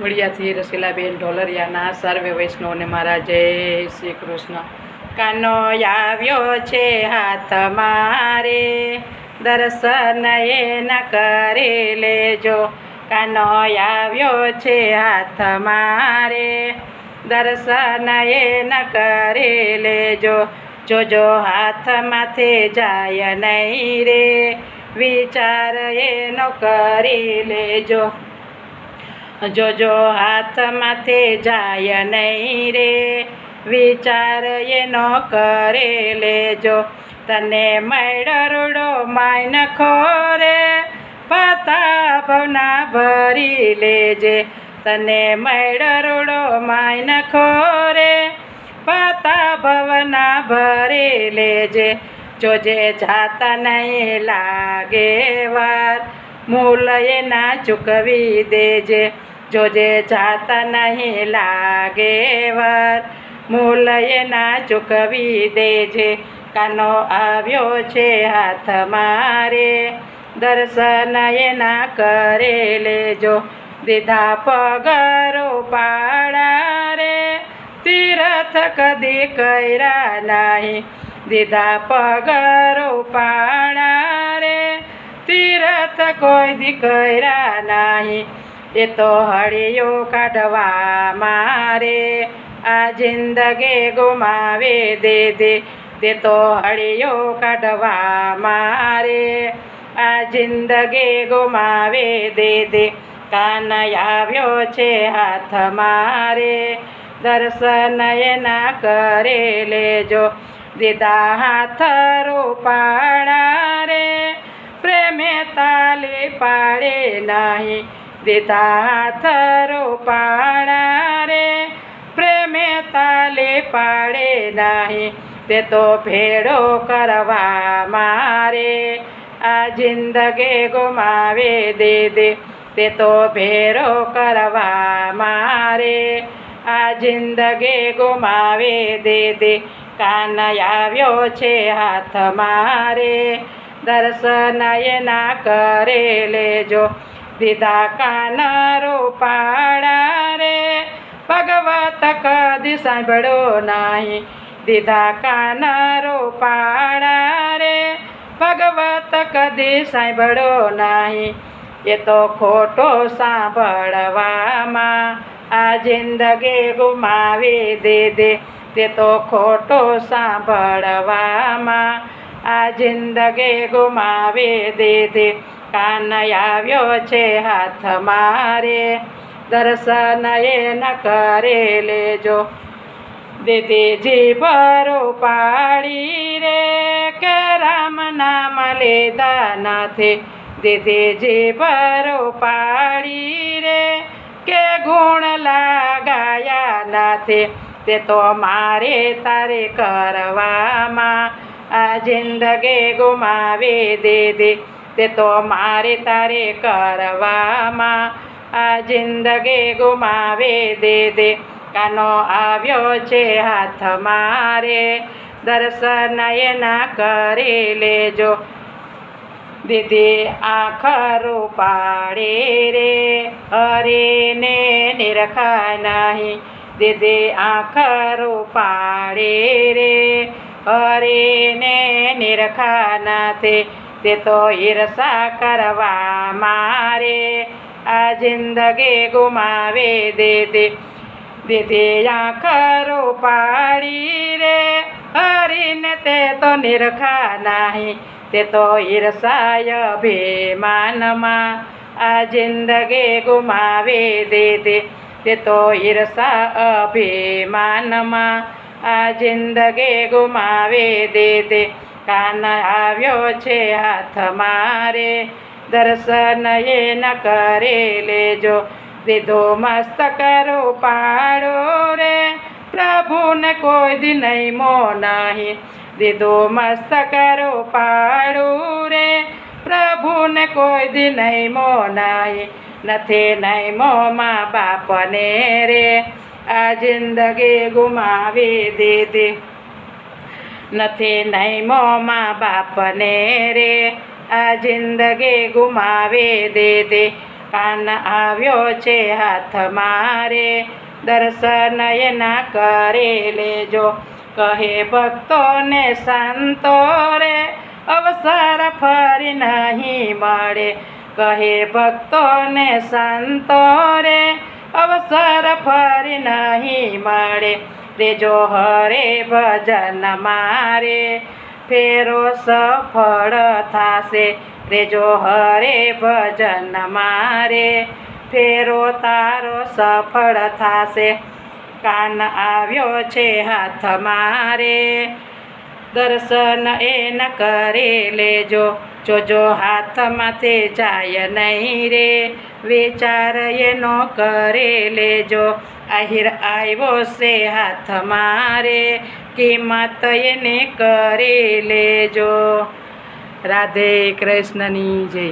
વડિયાથી રસીલાબેન, ઢોલરિયાના, સર્વે વૈષ્ણવને મારા જય શ્રી કૃષ્ણ. કાનો આવ્યો છે હાથ મારે, દર્શન એન કરી લેજો. કાનો આવ્યો છે હાથ મારે, દર્શન એન કરી લેજો. જોજો હાથમાંથી જાય નહીં રે, વિચાર એનો કરી લેજો. જોજો હાથમાંથી જાય નહીં રે. વિચાર એનો કરે લેજો. તને મેળરુડો માય ખોરે. પાતા ભવના ભરી લેજે. તને મેળરુડો માય ખોરે. પાતા ભવના ભરી લેજે. જોજે જાતા નહીં લાગે વાર. મૂલ એના ચૂકવી દેજે. જોજે જાતા નહીં લાગે વાર, મૂલય ના ચૂકવી દેજે. કાનો આવ્યો છે હાથ મારે, દર્શન એના કરે લેજો. દીધા પગરો પાડા રે તીરથ કદી કર્યા નહીં. દીધા પગરો પાડા રે તીરથ કોઈ દી કર્યા નહીં. એ તો હળીઓ કાઢવા મારે. આ જિંદગી ગુમાવી દે દે. તે તો હળીઓ કાઢવા મારે. આ જિંદગી ગુમાવી દે દે. કાન આવ્યો છે હાથ મારે. દર્શન એના કરે લેજો. દીદા હાથ રૂપાણા રે પ્રેમે તાલી પાડે નહીં. દીદા હાથ રૂપાણા રે પ્રેમે તાલી પાડે નહીં. તે તો ભેડો કરવા મારે, આ જિંદગી ગુમાવે દે દે. તે તો ભેરો કરવા મારે, આ જિંદગી ગુમાવે દે દે. કાન આવ્યો છે હાથ મારે, દર્શન ના કરે લેજો. દીધા કાન પાડા રે. ભગવત કદી સાંભળો નહીં. દીધા કાન પાડા રે. ભગવત કદી સાંભળો નહીં. એ તો ખોટો સાંભળવામાં આ જિંદગી ગુમાવી દે દે તે તો ખોટો સાંભળવામાં આ જિંદગી ગુમાવી દે દે કાન આવ્યો છે હાથ મારે. દર્શન એ ન કરે લેજો. દીદીજી ભરો પાડી રે કે રામ નામ લેતા નથી. દીદીજી ભરો પાડી રે કે ગુણ લાગાયા નથી. તે તો મારે તારે કરવામાં આ જિંદગી ગુમાવી દે દે તે તો મારે તારે કરવામાં, આ જિંદગી ગુમાવે દે દે. કાનો આવ્યો છે હાથ મારે, દર્શન એના કરી લેજો. દીદી આખરું પાડે રે હરીને નિરખા નહીં. દીદી આખરું પાડે રે હરીને નિરખા નથી. તે તો ઈર્ષા કરવા મારે. આ જિંદગી ગુમાવે દે દે દીદી આખરો પાડી રે. હરીને તે તો નિરખા નહીં. તે તો ઈરસાય અભિમાનમાં આ જિંદગી ગુમાવે દે તે તે તો ઈરસા અભિમાનમાં આ જિંદગી ગુમાવે દે કાન આવ્યો છે હાથ મારે. દર્શન એ ન કરે, લેજો દીધો મસ્તક પાડો રે. પ્રભુને કોઈ દી નહીં મો નહીં દીધો મસ્તક પાડો રે. પ્રભુને કોઈ દી નહીં મો નહીં નથી નહીં મો મા બાપને રે. આ જિંદગી ગુમાવી દીધી. નથી નહીં મો મા બાપને રે. આ જિંદગી ગુમાવી દે દે કાન આવ્યો છે હાથ મારે. દર્શન એના કરે લેજો. કહે ભક્તોને સંતો રે, અવસર ફરી નહીં મળે. કહે ભક્તોને સંતો રે અવસર ફરી નહીં મળે. રેજો હરે ભજન મારે, ફેરો સફળ થાશે. રેજો હરે ભજન મારે, ફેરો તારો સફળ થાશે. કાન આવ્યો છે હાથ મારે દર્શન એન કરે લેજો. જોજો હાથમાંથી જાય નહીં રે. વિચાર એનો કરે લેજો. આહિર આવ્યો છે હાથ મારે કિંમત એને કરી લેજો. રાધે કૃષ્ણની જય.